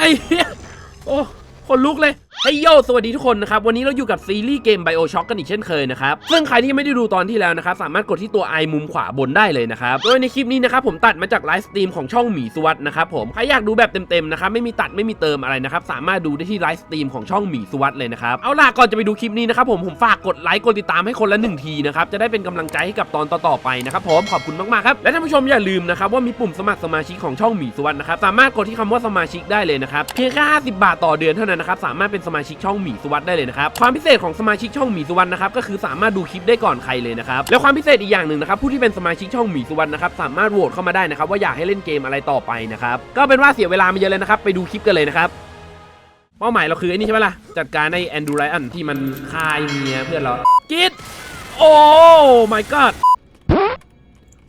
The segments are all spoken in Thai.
ไอ้เหี้ยโอ้คนลุกเลย ฮ้ยโยสวัสดีทุกคนนะครับ วันนี้เราอยู่กับซีรีส์เกม Bioshock กันอีกเช่นเคยนะครับ ซึ่งใครที่ไม่ได้ดูตอนที่แล้วนะครับ สามารถกดที่ตัวไอมุมขวาบนได้เลยนะครับ โดยในคลิปนี้นะครับผมตัดมาจากไลฟ์สตรีมของช่องหมีสวัสดนะครับผม ใครอยากดูแบบเต็มๆนะครับไม่มีตัดไม่มีเติมอะไรนะครับ สามารถดูได้ที่ไลฟ์สตรีมของช่องหมีสวัสดเลยนะครับ เอาล่ะก่อนจะไปดูคลิปนี้นะครับผมผมฝากกดไลค์กดติดตามให้คนละหนึ่งทีนะครับจะได้เป็นกำลังใจให้กับตอนต่อๆไปนะครับผมขอบคุณมากๆครับและท่านผู้ชมอย่าลืมนะครับว่ามีปุ่มสมัครสมาชิกของช่องหมีสวัสดนะครับสามารถกดที่คำว่าสมาชิกได้เลยนะครับเพียงแค่50 บาทต่อเดือนเท่านั้นนะครับสามารถเป็นสมาชิกช่องหมีสวัสดได้เลยนะครับความพิเศษของสมาชิกช่องหมีสวัสดนะครับก็คือสามารถดูคลิปได้ก่อนใครเลยนะครับและความพิเศษอีกอย่างหนึ่งนะครับผู้ที่เป็นสมาชิกช่องหมีสวัสดนะครับสามารถโหวตเข้ามาได้นะครับว่าอยากให้เล่นเกมอะไรต่อไปนะครับก็เป็นว่าเสียเวลามาเยอะเลยนะครับไปดูคลิปกันเลยนะครับเป้าหมายเราคือไอ้นี่ใช่ไหมล่ะจัดการไอ้แอนดูไรอันที่มันคายเมียเพื่อนเรากิดโอ้ my god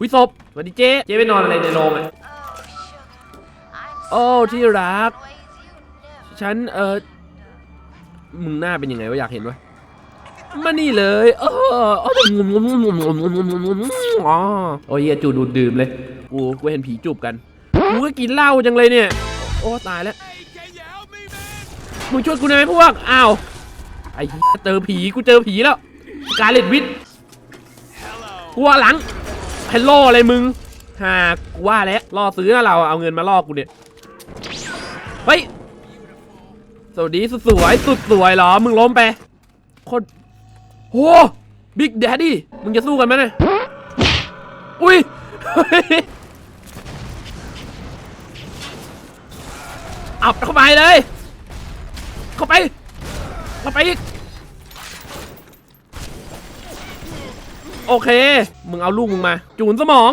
วิศพสวัสดีเจ๊เจ๊ไปนอนอะไรในโรงอะโอ้ที่รัก ฉันเออ มึงหน้าเป็นยังไงวะอยากเห็นวะมานี่เลยเอออ๋อโอ้ยเยจูดูดดื่มเลยกูกูเห็นผีจูบกันกูก็กินเหล้าจังเลยเนี่ย โอ้ตายแล้วมึงช่วยกูหน่อยไหมพวกอ้าวไอ้เหี้ยเจอผีกูเจอผีแล้วกาเล็ดวิทกูว่าหลังฮัลโหลอะไรมึงหากูว่าแล้วล่อซื้อนะเราเอาเงินมาล่อกูเนี่ยเฮ้ย สวัสดีสุดสวยสุดสวยเหรอ มึงล้มไปคตรโหบิ๊กแดดดี้มึงจะสู้กันไหมเนี่ยอุ้ยเอับเข้าไปเลย เข้าไป เข้าไปอีก โอเค มึงเอาลูกมึงมา จูนสมอง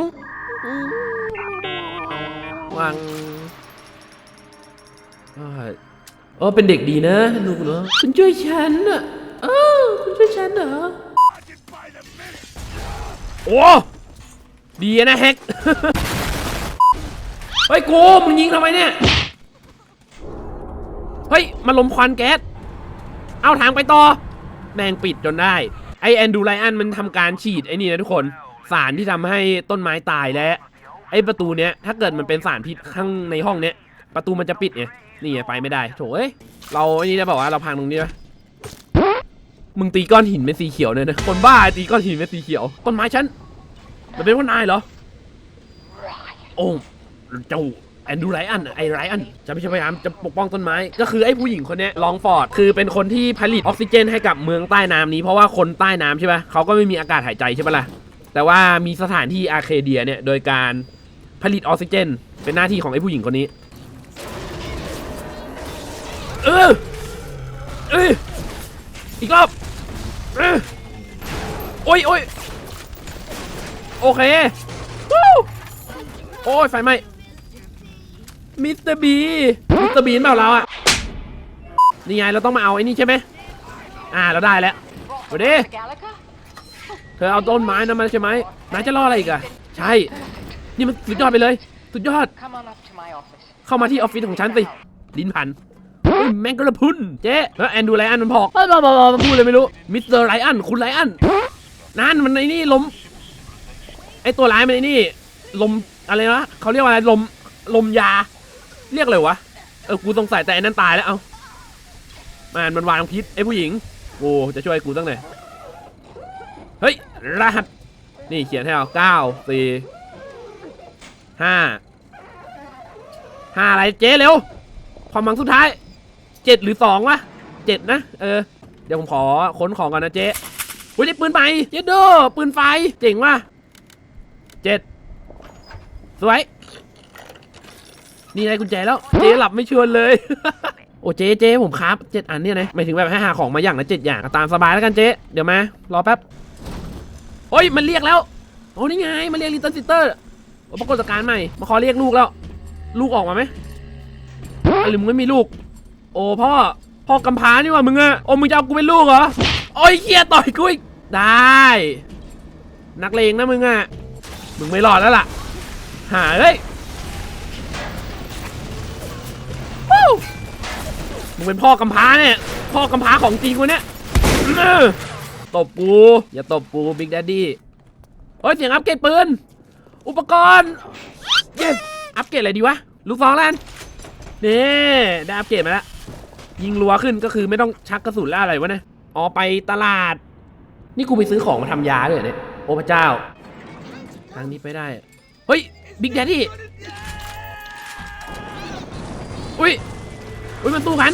วาง เออเป็นเด็กดีนะลูกเหรอคุณช่วยฉันอะเออคุณช่วยฉันเหรอโอ้ดีนะแฮกเฮ้ยกูมึงยิงทำไมเนี่ยเฮ้ยมาลมควันแก๊สเอาทางไปต่อแมงปิดจนได้ไอแอนดูไลอันมันทำการฉีดไอ้นี่นะทุกคนสารที่ทำให้ต้นไม้ตายและไอประตูเนี้ยถ้าเกิดมันเป็นสารพิษข้างในห้องเนี้ยประตูมันจะปิดไง นี่ไปไม่ได้โถเอ้ยเราไอ้นี่ได้บอกว่าเราพังตรงนี้ไหมมึงตีก้อนหินเป็นสีเขียวเนี่ยนะคนบ้าตีก้อนหินเป็นสีเขียวต้นไม้ฉันมันเป็นพวกนายเหรอโอ้เจ้าแอนดูไรอันไอไรอันจะพยายามจะปกป้องต้นไม้ ก็คือไอผู้หญิงคนนี้ลองฟอร์ดคือเป็นคนที่ผลิตออกซิเจนให้กับเมืองใต้น้ำนี้เพราะว่าคนใต้น้ำใช่ปะเขาก็ไม่มีอากาศหายใจใช่ปะล่ะแต่ว่ามีสถานที่อาร์เคเดียเนี่ยโดยการผลิตออกซิเจน เป็นหน้าที่ของไอผู้หญิงคนนี้ เออเอออีกรอบเออโอ้ยโอ้ยโอเควู้โอ้ยไฟไหม้มิสเตอร์บีมิสเตอร์บีนเปล่าเราอะนี่ไงเราต้องมาเอาไอ้นี่ใช่ไหมอ่าเราได้แล้วสวัสดี Gallagher? เธอเอาต้นไม้นั้นมาใช่ไหมนายจะรออะไรอีกอะใช่ นี่มันสุดยอดไปเลย สุดยอด Come on up to my office. เข้ามาที่ออฟฟิศของฉันสิลิ้นพันเฮ้ย แมงกระพุนเจ๊แล้วแอนดูไลอันมันพอกเฮ้าบลาบลาพูดเลยไม่รู้มิสเตอร์ไลอันคุณไลอันนั่นมันไอ้นี่ลมไอตัวร้ายมันไอ้นี่ ลมอะไรวะเขาเรียกว่าอะไรลมลมยา เรียกเลยวะเออกูสงสัยแต่อันนั้นตายแล้วเอามันมันวางพิษไอผู้หญิงโอ้จะช่วยกูตั้งไหนเฮ้ยรหัสนี่เขียนให้เราเก้าสี่ห้าห้าอะไรเจ๊เร็วความหวังสุดท้าย เจ็ดหรือสองวะเจ็ดนะเออเดี๋ยวผมขอค้นของก่อนนะเจ๊อุ้ยได้ปืนใหม่เจ๊โดปืนไฟเจ๋งว่ะเจ็ดสวยนี่ไงกุญแจแล้วเจ๊หลับไม่ชวนเลย โอ้เจ๊เจ๊ผมครับเจ็ดอันเนี่ยนะหมายถึงแบบให้หาของมาอย่างละเจ็ดอย่างก็ตามสบายแล้วกันเจ๊เดี๋ยวมารอแป๊บโอ้ยมันเรียกแล้วโอ้นี่ไงมันเรียกลิตเติ้ลซิสเตอร์ปรากฏการณ์ใหม่มาขอเรียกลูกแล้ว ลูกออกมาไหมหรือมึงไม่มีลูกโอ้พ่อ พ่อกำพร้านี่ว่ามึงอะโอ้มึงจะเอากูเป็นลูกเหรอ โอ้ยเคียต่อยกูอีก ได้ นักเลงนะมึงอะมึงไม่รอดแล้วล่ะ หาเฮ้ยมึงเป็นพ่อกำพร้าเนี่ย พ่อกำพร้าของจริงวะเนี่ยตบกู อย่าตบกูบิ๊กแดดดี้โอ้ยเสียงอัปเกรดปืน อุปกรณ์เย้อัปเกรดอะไรดีวะ ลูกซองแล้วกันนี่ได้อัปเกรดมาแล้ว ยิงรัวขึ้นก็คือไม่ต้องชักกระสุนแล้วอะไรวะเนี่ยอ๋อไปตลาด นี่กูไปซื้อของมาทำยาด้วยเนี่ยโอ้พระเจ้า ทางนี้ไปได้ เฮ้ยบิ๊กแดดดี้อุ้ยอุ้ยมันตู้กัน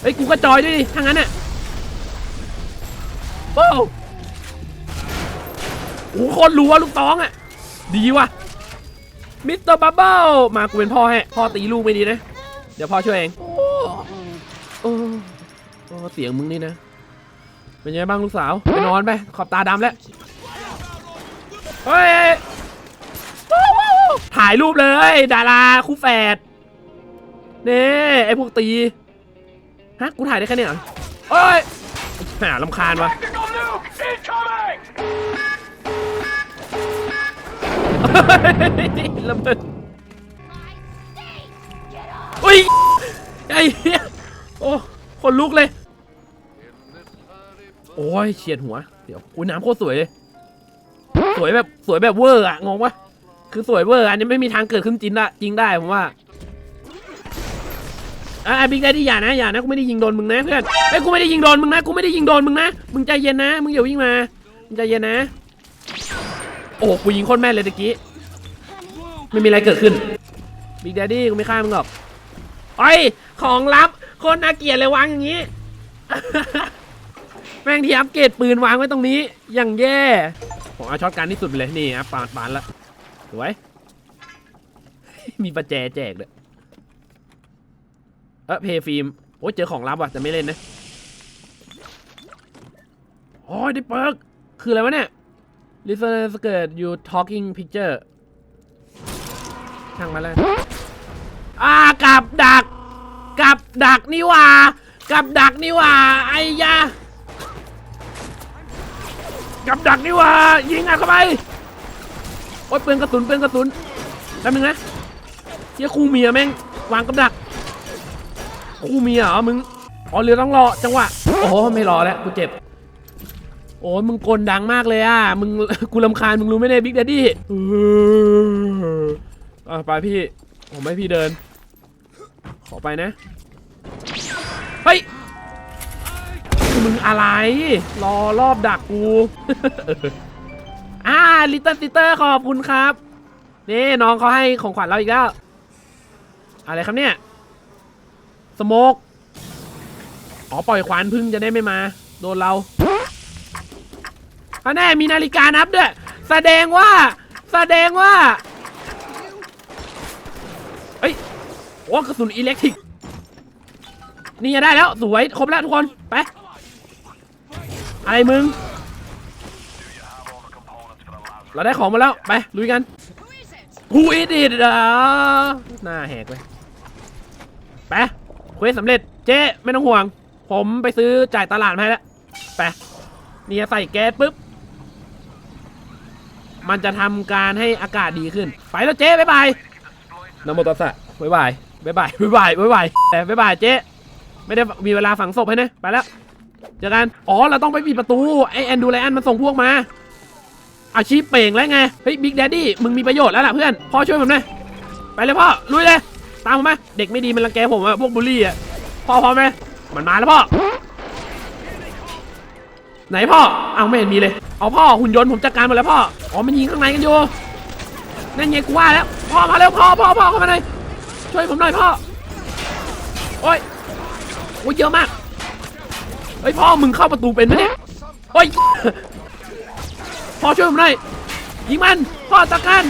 เฮ้ยกูก็จอยด้วยดิถ้างั้นน่ะโอ้โอ้โหโคตรรัวลูกตองอะดีว่ะมิสเตอร์บับเบิลมากูเป็นพ่อให้พ่อตีลูกไม่ดีนะ เดี๋ยวพ่อช่วยเอง เสียงมึงนี่นะ เป็นยังไงบ้างลูกสาว ไปนอนไป ขอบตาดำแล้ว เฮ้ย ถ่ายรูปเลย ดาราคู่แฝดเนี่ไอพวกตี ฮะ กูถ่ายได้แค่เนี้ยเหรอเอ้ยหาลำคาญวะระเบิดอุ้ยไอ้เหี้ยโอ้ คนลุกเลย โอ้ยเฉียดหัว เดี๋ยวอุ้ยน้ำโคตรสวยเลย สวยแบบสวยแบบเวอร์อะงงปะคือสวยเวอร์อันนี้ไม่มีทางเกิดขึ้นจริงได้จริงได้ผมว่าอ่าบิ๊กได้ที่อย่านะอย่านะกูไม่ได้ยิงโดนมึงนะเพื่อนไอ้กูไม่ได้ยิงโดนมึงนะกูไม่ได้ยิงโดนมึงนะมึงใจเย็นนะมึงอย่าวิ่งมามึงใจเย็นนะ โอ้กูยิงโคตรแม่นเลยตะกี้ไม่มีอะไรเกิดขึ้นบิ๊กแดดดี้กูไม่ฆ่ามึงหรอกไอ้ของลับโคนน่าเกลียดเลยวางอย่างนี้ แม่งที่อัปเกรดปืนวางไว้ตรงนี้อย่างแย่ผมเอาช็อตการที่สุดไปเลยนี่ครับปาดปาดละสวย มีประแจแจกเลยเออเพย์ฟิล์มโอ้เจอของลับว่ะแต่ไม่เล่นนะโอ้ยได้เปิร์กคืออะไรวะเนี่ย Listen skirt you talking picture ช่างมาเลยอ่ากับดัก กับดักนี่ว่า กับดักนี่ว่าไอ้ยา กับดักนี่ว่ายิงอัดเข้าไปโอ๊ยเปลืองกระสุนเปลืองกระสุนแป๊บนึงนะเฮียคู่เมียแม่งวางกับดัก คู่เมียเหรอมึงอ๋อเรือต้องรอจังหวะโอ้โหไม่รอแล้วกูเจ็บ โอ้ยมึงกลดังมากเลยอะมึงกูลำคาญมึงรู้ไหมเนี่ยบิ๊กแดดดี้อะไปพี่ผมให้พี่เดิน ขอไปนะเฮ้ย มึงอะไร รอรอบดักกู อ่าลิตเติ้ลติเตอร์ขอบคุณครับ นี่น้องเขาให้ของขวัญเราอีกแล้ว อะไรครับเนี่ย สโมกอ๋อปล่อยขวานพึ่งจะได้ไม่มา โดนเราอันแน่มีนาฬิกานับด้วย แสดงว่า แสดงว่าเฮ้ยโอ้กระสุนอิเล็กทริก นี่จะได้แล้ว สวย ครบแล้วทุกคน ไป อะไรมึง เราได้ของมาแล้ว ไปลุยกัน Who is it อะหน้าแหกเลยไปเควสสำเร็จ เจ๊ไม่ต้องห่วง ผมไปซื้อจ่ายตลาดมาให้แล้วไปเนี่ใส่แก๊สปุ๊บ มันจะทำการให้อากาศดีขึ้น ไปแล้วเจ๊บ๊ายบายนโมตัสสะบ๊ายบายบ๊ายบายบ๊ายบายบ๊ายบายแต่บ๊ายบายเจ๊ไม่ได้มีเวลาฝังศพให้นะ ไปแล้ว เจอกัน อ๋อ เราต้องไปปิดประตู ไอแอนดูไลอันมันส่งพวกมา อาชีพเป่งแล้วไง เฮ้ยบิ๊กแดดดี้ มึงมีประโยชน์แล้วล่ะเพื่อน พ่อช่วยผมหน่อย ไปเลยพ่อ ลุยเลย ตามผมมา เด็กไม่ดีมันรังแกผมอะพวกบูลลี่อะพ่อพร้อมไหมมันมาแล้วพ่อ ไหนพ่อ เอาไม่เห็นมีเลย เอาพ่อหุ่นยนต์ผมจัดการหมดแล้วพ่อ อ๋อ มันยิงข้างในกันอยู่ นั่นไงกูว่าแล้ว พ่อมาแล้วพ่อพ่อพ่อเข้ามาหน่อย ช่วยผมหน่อยพ่อ โอ้ยโอ้ยเยอะมาก เฮ้ยพ่อมึงเข้าประตูเป็นไหมเนี่ยโอ้ยพ่อช่วยผมหน่อยยิงมันพ่อจัดการ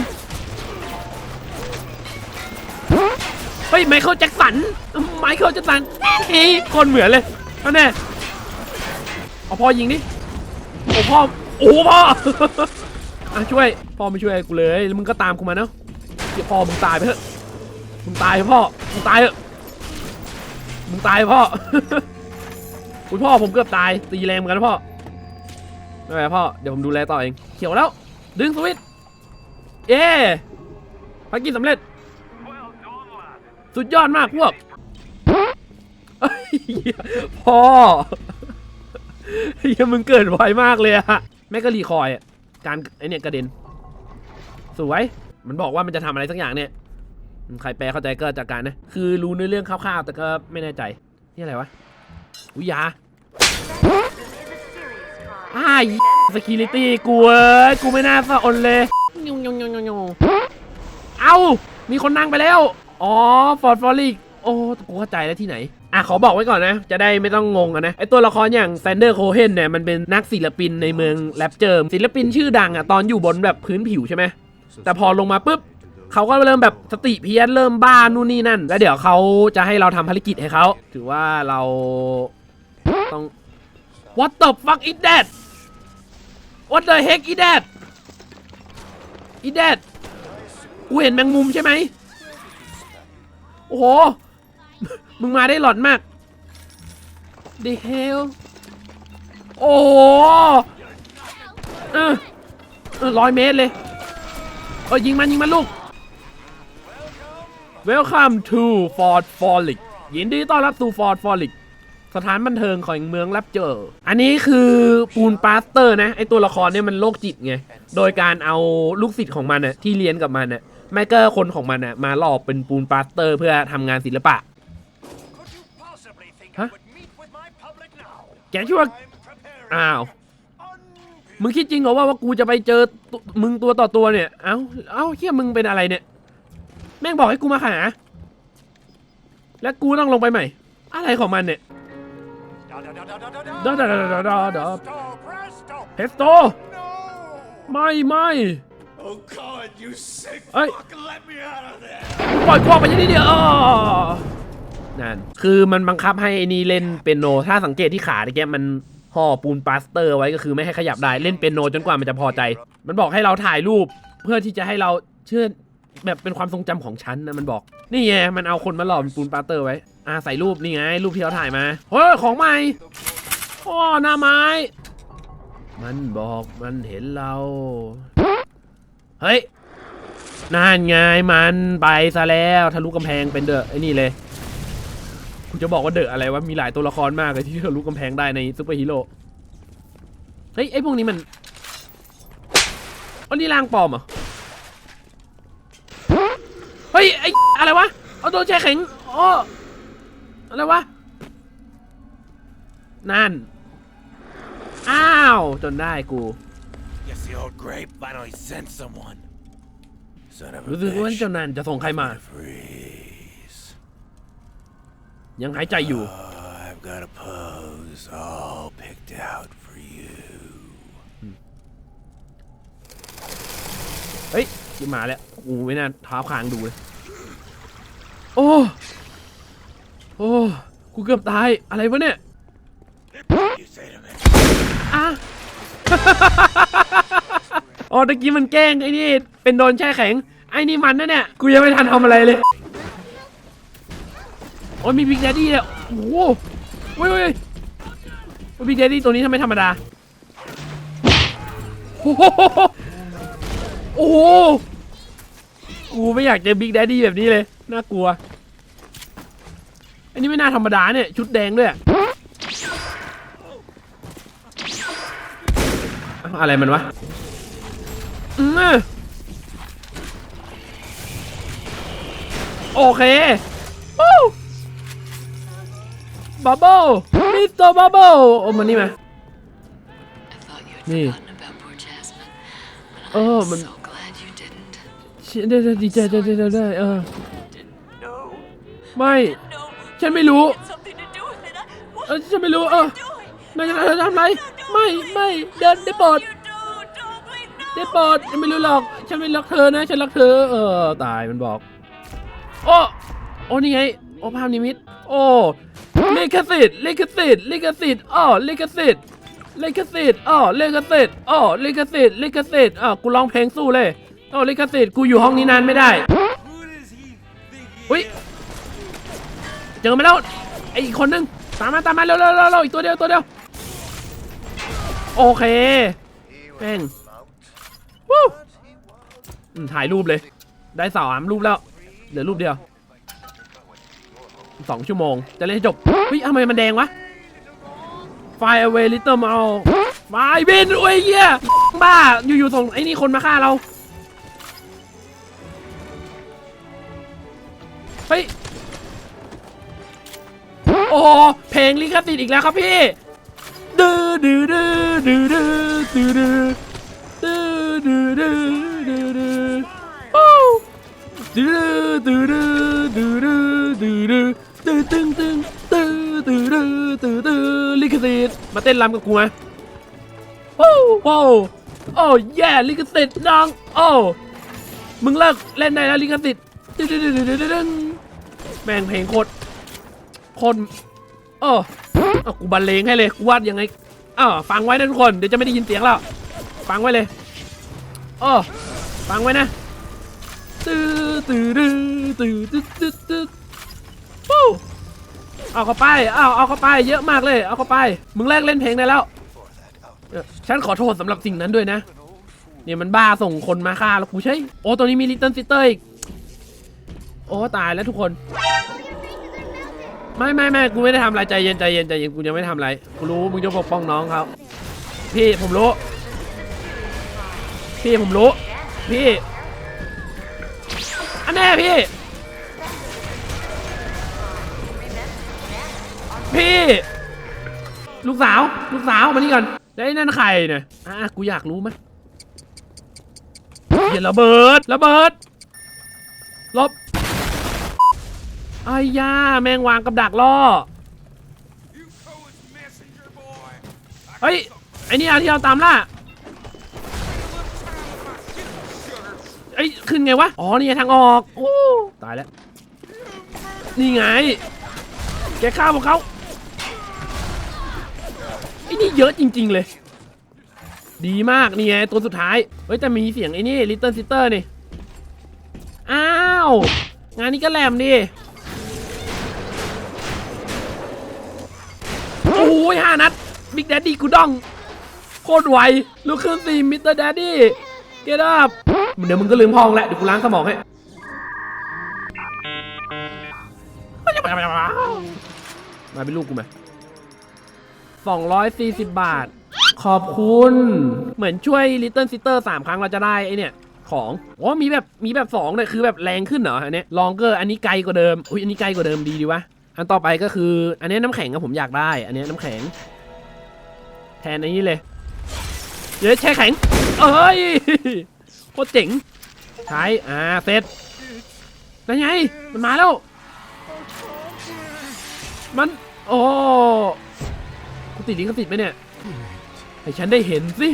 เฮ้ยไมเคิลแจ็คสันไมเคิลแจ็คสันเฮ้ยคนเหมือนเลยนั่นแน่เอาพ่อยิงดิโอ้พ่อโอ้พ่ออะช่วยพ่อไม่ช่วยกูเลยแล้วมึงก็ตามกูมาเนาะเดี๋ยวพ่อมึงตายไปเถอะมึงตายพ่อมึงตายเถอะมึงตายพ่อ อุ้ยพ่อผมเกือบตายตีแรงเหมือนกันพ่อไม่เป็นไรพ่อเดี๋ยวผมดูแลต่อเองเขียวแล้ว ดึงสวิตช์เย้ภารกิจสำเร็จ สุดยอดมากพวกพ่อเฮียมึงเกิดไวมากเลยอะแม่ก็รีคอยะการไอเนี่ยกระเด็น สวย มันบอกว่ามันจะทำอะไรสักอย่างเนี่ย ใครแปลเข้าใจก็จัดการนะ คือรู้เนื้อเรื่องคร่าวๆ แต่ก็ไม่แน่ใจ นี่อะไรวะ อุยยาอ้ายสกิลิตี้กูเอ้ยกูไม่น่าสะอนเลยยงยงยงยงยงเอ้า มีคนนั่งไปแล้ว อ๋อ ฟอร์ดฟอริก โอ้กูเข้าใจแล้วที่ไหน อะ ขอบอกไว้ก่อนนะ จะได้ไม่ต้องงงกันนะ ไอตัวละครอย่างแซนเดอร์โคเฮนเนี่ย มันเป็นนักศิลปินในเมืองแรปเจอร์ศิลปินชื่อดังอะ ตอนอยู่บนแบบพื้นผิวใช่ไหม แต่พอลงมาปุ๊บ เขาก็เริ่มแบบสติเพี้ยนเริ่มบ้านู่นนี่นั่น แล้วเดี๋ยวเขาจะให้เราทำภารกิจให้เขาถือว่าเราต้อง What the fuck is that What the heck is that is that กูเห็นแมงมุมใช่ไหมโอ้โห มึงมาได้หลอนมาก The hell โอ้โหเออร้อยเมตรเลยเออยิงมันยิงมันลูก Welcome to Fort Folic ยินดีต้อนรับสู่ Fort Folic สถานบันเทิงของเมืองแรปเจอร์อันนี้คือปูนปาสเตอร์นะ ไอตัวละครเนี่ยมันโรคจิตไง โดยการเอาลูกศิษย์ของมันน่ะที่เรียนกับมันน่ะไม่ก็คนของมันน่ะมาหลอกเป็นปูนปาสเตอร์เพื่อทำงานศิลปะ Could you possibly think Huh? I would meet with my public now? แกคิดว่า I'm preparing อ้าว un- มึงคิดจริงเหรอว่าว่ากูจะไปเจอตุมึงตัวต่อตัวเนี่ย เอ้า เอ้าเฮียมึงเป็นอะไรเนี่ย แม่งบอกให้กูมาหา แล้วกูต้องลงไปใหม่ อะไรของมันเนี่ย Da, da, da, da, da, da, Da, da, da, da, da, da. Presto, presto. เพสโต No! ไม่ไม่ Oh God, you sick Hey. fuck! Let me out of there! ปล่อยกวางไปที่นี่เดียวอ้อนั่นคือมันบังคับให้ไอ้นี่เล่นเปียโน ถ้าสังเกตที่ขาตะแกมันห่อปูนปลาสเตอร์ไว้ก็คือไม่ให้ขยับได้เล่นเปียโนจนกว่ามันจะพอใจ มันบอกให้เราถ่ายรูปเพื่อที่จะให้เราเชื่อ แบบเป็นความทรงจำของฉันนะมันบอก นี่ไงมันเอาคนมาหล่อเป็นปูนปลาสเตอร์ไว้ อ่าใส่รูปนี่ไง รูปที่เราถ่ายมาเฮ้ยของใหม่อ้อหน้าไม้ มันบอกมันเห็นเรา เฮ้ยนั่นไงมันไปซะแล้วทะลุกำแพงเป็นเดอะไอ้นี่เลยกูจะบอกว่าเดอะอะไรวะมีหลายตัวละครมากเลยที่ทะลุกำแพงได้ในซูเปอร์ฮีโร่เฮ้ยไอ้พวกนี้มันอันนี้ร่างปลอมเหรอเฮ้ยไอ้อะไรวะ เอาตัวแช่แข็งอ๋ออะไรวะ นั่น อ้าว จนได้กู Guess the old grape finally sent someone. Son of a รู้สึกว่า bitch. เจ้านั่นจะส่งใครมา Freeze. ยังหายใจอยู่ Oh, I've got a pose all picked out for you. เฮ้ยกูมาแล้วกูไม่น่าเท้าคางดูเลย โอ้ โอ้ กูเกือบตาย อะไรวะเนี่ย You say to me. อะอ๋อตะกี้มันแกล้งไอ้นี่ เป็นโดนแช่แข็ง ไอ้นี่มันนะเนี่ย กูยังไม่ทันทำอะไรเลย โอ้ยมีบิ๊กแดดดี้เนี่ยโอ้โหเว้ยเว้ยบิ๊กแดดดี้ตัวนี้ทำไมธรรมดา โอ้โหโอ้โหกูไม่อยากเจอบิ๊กแดดดี้แบบนี้เลย น่ากลัว อันนี้ไม่น่าธรรมดาเนี่ย ชุดแดงด้วยอะเอ้าอะไรมันวะอืมโอเควู้บับเบิ้ลมิสเตอร์บับเบิ้ลโอ้มันนี่มา I thought you'd Nee. forgotten about poor Jasmine. But Oh, I'm man. so glad you didn't. ได้ได้ดีใจได้ได้ได้ได้เออ No, ไม่ no, ฉันไม่รู้ it's something to do with it. I, เอ what อฉันไม่รู้เออ doing? นายจะทำอะไร ไม่ไม่เดินได้โปรด You do, don't please, no. ได้โปรดฉันไม่รู้หรอก ฉันไม่รักเธอนะ ฉันรักเธอ เออตายมันบอก โอ้โอ้นี่ไงโอ้ภาพนิมิต โอ้ลิขสิทธิ์ลิขสิทธิ์ลิขสิทธิ์อ้อลิขสิทธิ์ลิขสิทธิ์อ้อลิขสิทธิ์อ้อลิขสิทธิ์ลิขสิทธิ์อ้าวกูร้องเพลงสู้เลยอ้อลิขสิทธิ์กูอยู่ห้องนี้นานไม่ได้อุ้ย เจอมาแล้วไออีกคนนึงตามมาตามมาเร็วเร็วเร็วอีกตัวเดียวตัวเดียวโอเคแม่งวู้ถ่ายรูปเลย ได้สามรูปแล้วเหลือรูปเดียวสองชั่วโมง จะเล่นให้จบเฮ้ยทำไมมันแดงวะไฟเวลิเตอร์มาไฟบินโอ้ยเหี้ยบ้า อยู่ๆส่งไอ้นี่คนมาฆ่าเรา เฮ้ย โอ้ เพลงลิขสิทธิ์อีกแล้วครับพี่ดื้อดื้อดื้อดื้อดื้อดื้อดื้อดื้อดื้อดื้อดื้อดื้อโอ้ดื้อดื้อดื้อดื้อดื้อดื้อดื้อดื้อตึงตึงดื้อดื้อดื้อดื้อดื้อลิขสิทธิ์มาเต้นรำกับกูไหมโอ้โอ้โอ้แย่ลิขสิทธิ์น้องโอ้มึงเลิกเล่นได้แล้วลิขสิทธิ์ดึ๊ดดึ๊ดดึ๊ดดึ๊ดดึ๊ดแม่งเพลงโคตร คนเออเอากูบรรเลงให้เลยกูวาดยังไงเออฟังไว้นะทุกคนเดี๋ยวจะไม่ได้ยินเสียงแล้วฟังไว้เลยเออฟังไว้นะตื้อตื้อตื้อตื้อตื้อตื้อปู้เอาเข้าไปเอาเอาเข้าไปเยอะมากเลย เอาเข้าไป มึงแรกเล่นเพลงได้แล้ว ฉันขอโทษสำหรับสิ่งนั้นด้วยนะ เนี่ยมันบ้าส่งคนมาฆ่าแล้วกูใช่ โอ้ตัวนี้มีลิตเติ้ลซิสเตอร์อีก โอ้ตายแล้วทุกคน ไม่ไม่ไม่กูไม่ได้ทำอะไรใจเย็นใจเย็นใจเย็นกูยังไม่ทำอะไรกูรู้มึงจะปกป้องน้องเขาพี่ผมรู้ พี่ผมรู้ พี่ อันแน่พี่ พี่ ลูกสาว ลูกสาวมานี่ก่อนไอ้นั่นใครเนี่ยอะกูอยากรู้ไหมเดี๋ยวระเบิดระเบิดลบ ไอ้ย่าแมงวางกับดักล่อ เฮ้ย ไอ้นี่อาที่เราตามล่าไอ้ยขึ้นไงวะ อ๋อ นี่ไงทางออกโอ้ตายแล้ว นี่ไง แกฆ่าพวกเขาไอ้นี่เยอะจริง ๆ เลย ดีมาก นี่ไง ตัวสุดท้าย เฮ้ย แต่มีเสียงไอ้นี่ Little Sister นี่ อ้าว งานนี้ก็แหลมดิ อ้ยห้านัดบิ๊กแดดดี้กูดอง โคตรไวลุกขึ้นสิมิสเตอร์แดดดี้เกดอัพเดี๋ยวมึงก็ลืมห้องแหล้วเดี๋ยวกูล้างสมองให้มาเป็นลูกกูไหมสองร้อยสี่สิบบาท ขอบคุณ เหมือนช่วย Little Sister สามครั้งเราจะได้ไอเนี่ยของ อ๋อ มีแบบ มีแบบสองเนี่ยคือแบบแรงขึ้นเหรออันเนี้ยลองเกอร์ อันนี้ไกลกว่าเดิม อุ้ย อันนี้ไกลกว่าเดิมดีดีวะ อันต่อไปก็คือ อันนี้น้ำแข็งอะผมอยากได้ อันนี้น้ำแข็ง แทนอันนี้เลยเดี๋ยวแช่แข็ง เอ้ยโคตรเจ๋งใช้อ่าเสร็จนั่นไง มันมาแล้ว มัน โอ้กูติดลิขสิทธิ์ไหมเนี่ยให้ฉันได้เห็นสิ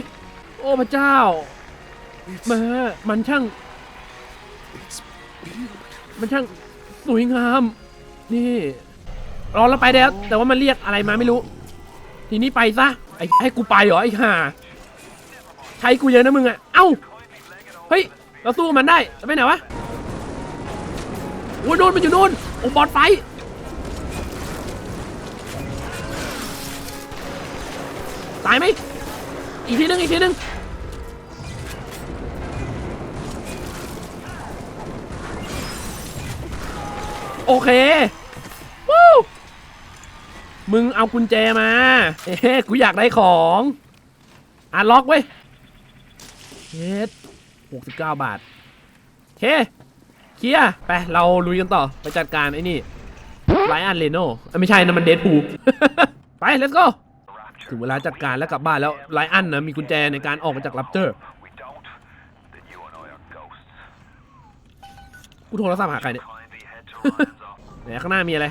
โอ้พระเจ้าแมามันช่าง มันช่างสวยงาม นี่ รอเราไปแล้ว แต่ว่ามันเรียกอะไรมาไม่รู้ ทีนี้ไปซะไอ้ให้กูไปเหรอไอ้ห่าใช้กูเยอะนะมึงอะเอ้าเฮ้ยเราสู้มันได้แล้วไปไหนวะโอ้ยโดนมันอยู่โน่นโอ้บอลไฟตายไหมอีกทีนึงอีกทีนึงโอเค มึงเอากุญแจมา เอ๊ะกูอยากได้ของอะล็อกเว้เฮ็ดหกสิบเก้าบาทโอเคเคลียร์ไป เราลุยกันต่อ ไปจัดการไอ้นี่ไลอันเลโน่ไม่ใช่นะมันเดดพูไป let's go ถึงเวลาจัดการแล้วกลับบ้านแล้วไลอันนะมีกุญแจในการออกมาจากรับเจอร์กูโทรศัพท์หาใครเนี่ยไหนข้างหน้ามีอะไร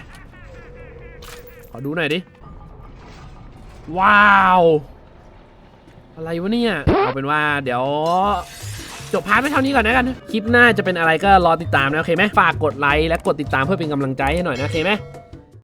อดูหน่อยดิ ว้าว อะไรวะเนี่ย เอาเป็นว่าเดี๋ยวจบพาร์ทไปเท่านี้ก่อนนะกัน คลิปหน้าจะเป็นอะไรก็รอติดตามนะโอเคไหมฝากกดไลค์และกดติดตามเพื่อเป็นกำลังใจให้หน่อยนะโอเคไหม